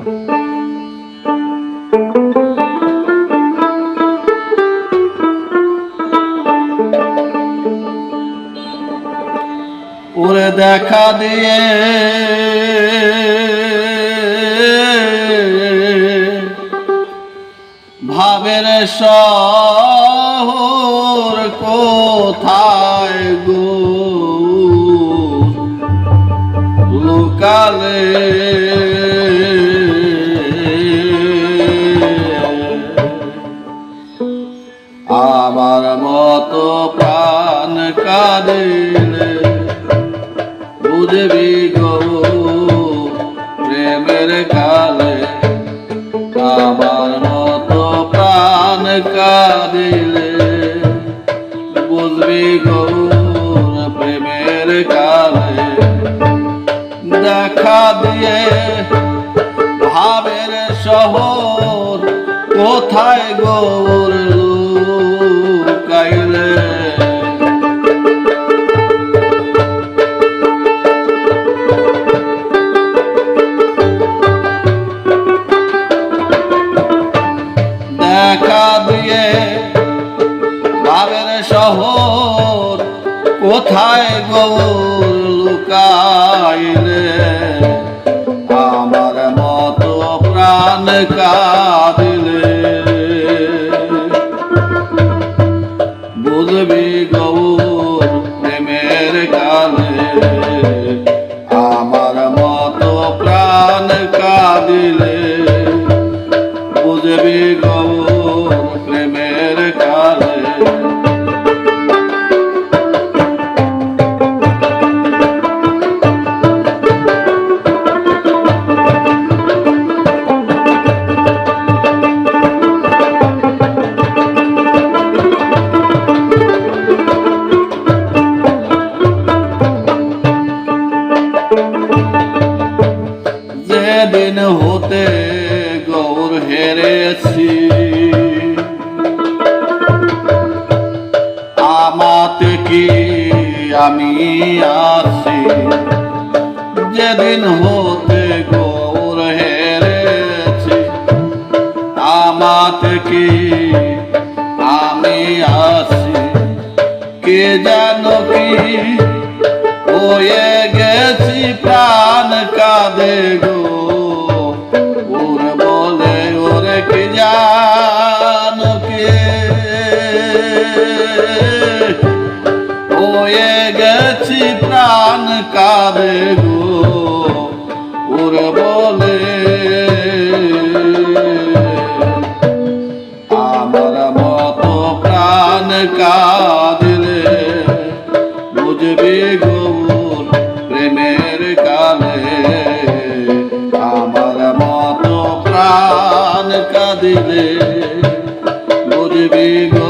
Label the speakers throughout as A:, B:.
A: ওরে দেখা দিয়ে ভাবের শহর কোথায় গো? লোকালে দেখা দিয়ে ভাবের শহর কোথায় গোর কাইলে দেখা দিয়ে ভাবের শহর কোথায় গৌর লুকাইলে? প্রাণ যেদিন হতে গৌর হেরেছি, আমাতে কি আমি আছি? যেদিন হতে গৌর হেরেছি, আমাতে কি আমি আছি? কে জানো কি হয়ে প্রাণ কাঁদে গো। ওর বলে, ওরে কে জানো কে হয়ে গেছি প্রাণ কাঁদে গো। ওর বলে কাঁদিলে বুঝবি গৌর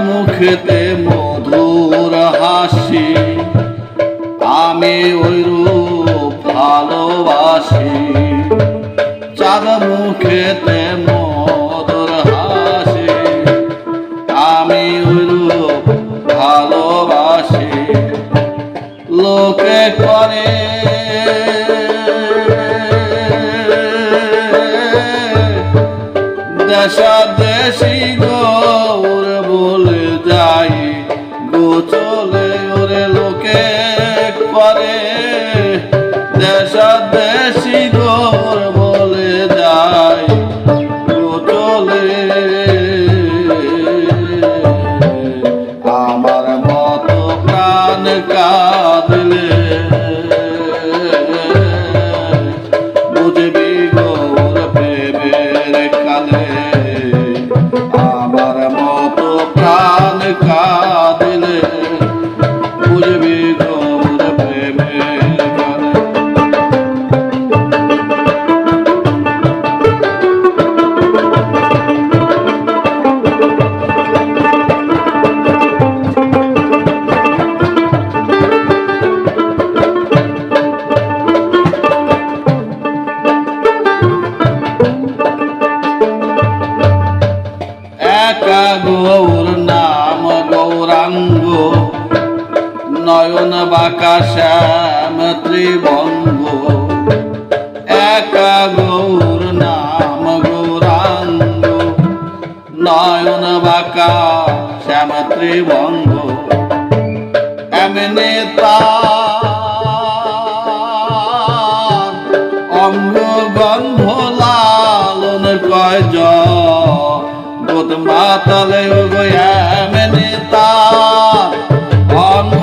A: মুখেতে মধুর শ্যাম ত্রিবঙ্গ। একা গৌর নাম গৌরাঙ্গ। নয়ন বাঁকা শ্যাম ত্রিবঙ্গ। এমনি তার অঙ্গ গন্ধ লালন কয় বোধ মাতালে গো এমনি তার অঙ্গ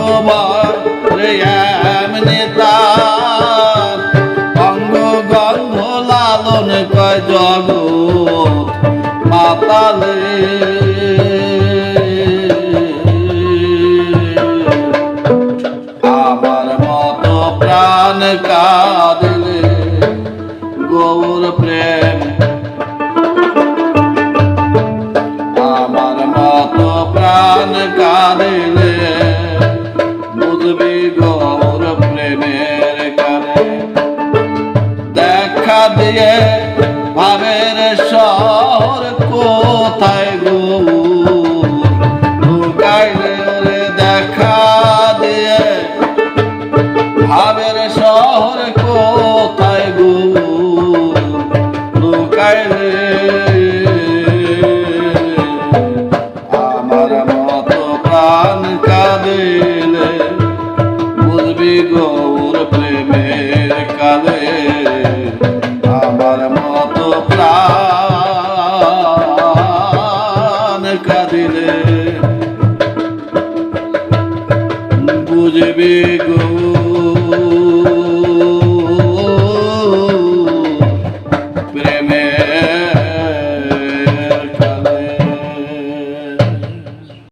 A: জগৎ মাতালে আমার মতো প্রাণ কাঁদলে গৌর প্রেম। আমার মতো প্রাণ কাঁদলে বুঝবি গৌর প্রেমের কানে। দেখা দিয়ে শহর কোথায় বুঝবি গৌর